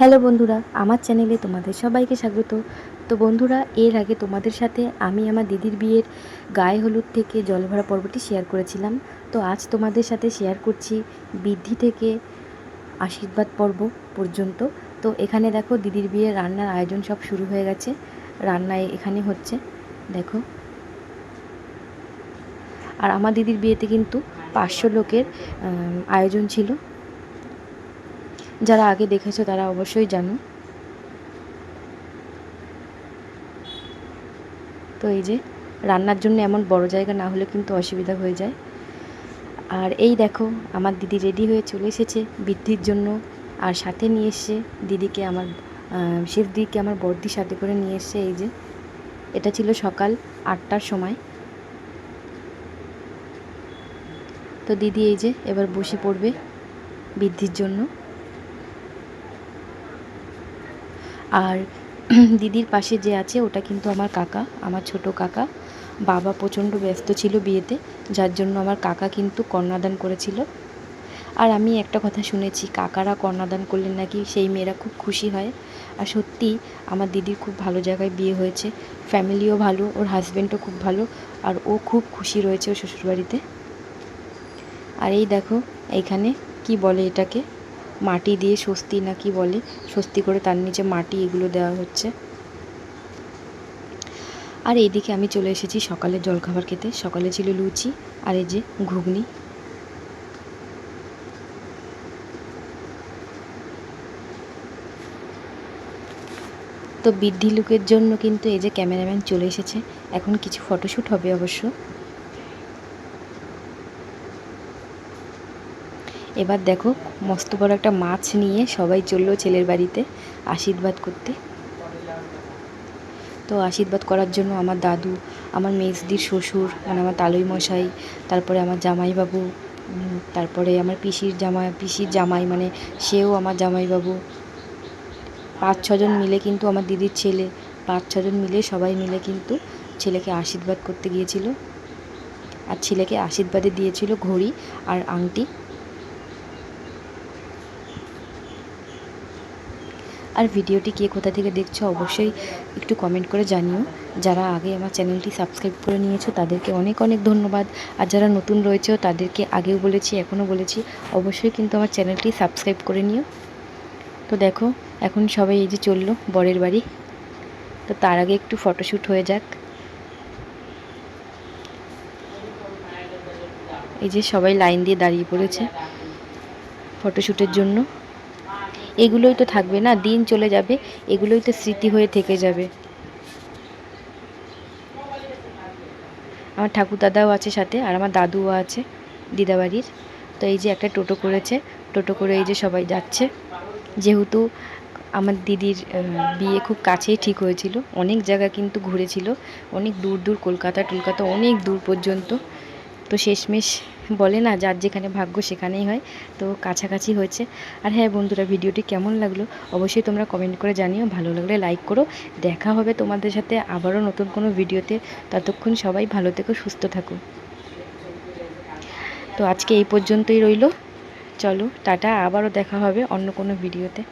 Hello বন্ধুরা, আমার চ্যানেলে তোমাদের সবাইকে স্বাগত। তো বন্ধুরা, এর আগে তোমাদের সাথে আমি আমার দিদির বিয়ের গায়ে হলুদ থেকে জলভরা পর্বটি শেয়ার করেছিলাম। তো আজ তোমাদের সাথে শেয়ার করছি বৃদ্ধি থেকে আশীর্বাদ পর্ব পর্যন্ত। তো এখানে দেখো দিদির বিয়ের রান্নার আয়োজন সব শুরু হয়ে গেছে। রান্না এখানে হচ্ছে, দেখো। আর আমার দিদির বিয়েতে কিন্তু পাঁচশো লোকের আয়োজন ছিল। যারা আগে দেখেছ তারা অবশ্যই জানো। তো এই যে, রান্নার জন্য এমন বড় জায়গা না হলে কিন্তু অসুবিধা হয়ে যায়। আর এই দেখো, আমার দিদি রেডি হয়ে চলে এসেছে বৃদ্ধির জন্য। আর সাথে নিয়ে এসছে দিদিকে আমার শেফ দিদিকে আমার বর্দির সাথে করে নিয়ে এসছে এই যে, এটা ছিল সকাল আটটার সময়। তো দিদি এই যে এবার বসে পড়বে বৃদ্ধির জন্য। আর দিদির পাশে যে আছে, ওটা কিন্তু আমার কাকা, আমার ছোট কাকা। বাবা প্রচণ্ড ব্যস্ত ছিল বিয়েতে, যার জন্য আমার কাকা কিন্তু কন্যাদান করেছিল। আর আমি একটা কথা শুনেছি, কাকারা কন্যাদান করলে নাকি সেই মেয়েরা খুব খুশি হয়। আর সত্যি, আমার দিদির খুব ভালো জায়গায় বিয়ে হয়েছে। ফ্যামিলিও ভালো, ওর হাজব্যান্ডও খুব ভালো, আর ও খুব খুশি রয়েছে ওর শ্বশুরবাড়িতে। আর এই দেখো, এইখানে কি বলে এটাকে? মাটি দিয়ে স্বস্তি না কি বলে? স্বস্তি করে তার নিচে মাটি এগুলো দেওয়া হচ্ছে। আর এইদিকে আমি চলে এসেছি সকালের জলখাবার খেতে। সকালে ছিল লুচি আর এই যে ঘুগনি। তো বৃদ্ধি লুকের জন্য কিন্তু এই যে ক্যামেরাম্যান চলে এসেছে। এখন কিছু ফটোশ্যুট হবে অবশ্য। এবার দেখো, মস্ত বড় একটা মাছ নিয়ে সবাই চলল ছেলের বাড়িতে আশীর্বাদ করতে। তো আশীর্বাদ করার জন্য আমার দাদু, আমার মেজদির শ্বশুর মানে আমার তালই মশাই তারপরে আমার জামাইবাবু তারপরে আমার পিসির জামাই পিসির জামাই মানে সেও আমার জামাইবাবু। পাঁচ ছজন মিলে কিন্তু আমার দিদির ছেলে, পাঁচ ছজন মিলে সবাই মিলে কিন্তু ছেলেকে আশীর্বাদ করতে গিয়েছিল। আর ছেলেকে আশীর্বাদে দিয়েছিল ঘড়ি আর আংটি। আর ভিডিওটি কে কোথা থেকে দেখছ অবশ্যই একটু কমেন্ট করে জানিও। যারা আগে আমার চ্যানেলটি সাবস্ক্রাইব করে নিয়েছো, তাদেরকে অনেক অনেক ধন্যবাদ। আর যারা নতুন রয়েছে তাদেরকে আগেও বলেছি, এখনও বলেছি, অবশ্যই কিন্তু আমার চ্যানেলটি সাবস্ক্রাইব করে নিও। তো দেখো, এখন সবাই এই যে চলল, বরের বাড়ি। তো তার আগে একটু ফটোশ্যুট হয়ে যাক। এই যে সবাই লাইন দিয়ে দাঁড়িয়ে পড়েছে ফটোশ্যুটের জন্য। এগুলোই তো থাকবে না, দিন চলে যাবে, এগুলোই তো স্মৃতি হয়ে থেকে যাবে। আমার ঠাকুর দাদাও আছে সাথে, আর আমার দাদুও আছে, দিদাবাড়ির। তো এই যে একটা টোটো করেছে, টোটো করে এই যে সবাই যাচ্ছে। যেহেতু আমার দিদির বিয়ে খুব কাছেই ঠিক হয়েছিল, অনেক জায়গা কিন্তু ঘুরেছিল, অনেক দূর দূর, কলকাতা, টলকাতা, অনেক দূর পর্যন্ত। তো শেষমেশ বলে না, যার যেখানে ভাগ্য সেখানেই হয়। তো কাছাকাছি হয়েছে। আর হ্যাঁ বন্ধুরা, ভিডিওটি কেমন লাগল অবশ্যই তোমরা কমেন্ট করে জানিও। ভালো লাগলে লাইক করো। দেখা হবে তোমাদের সাথে আবারও নতুন কোনো ভিডিওতে। ততক্ষণ সবাই ভালো থেকো, সুস্থ থাকো। তো আজকে এই পর্যন্তই রইল। চলো, টাটা। আবারও দেখা হবে অন্য কোনো ভিডিওতে।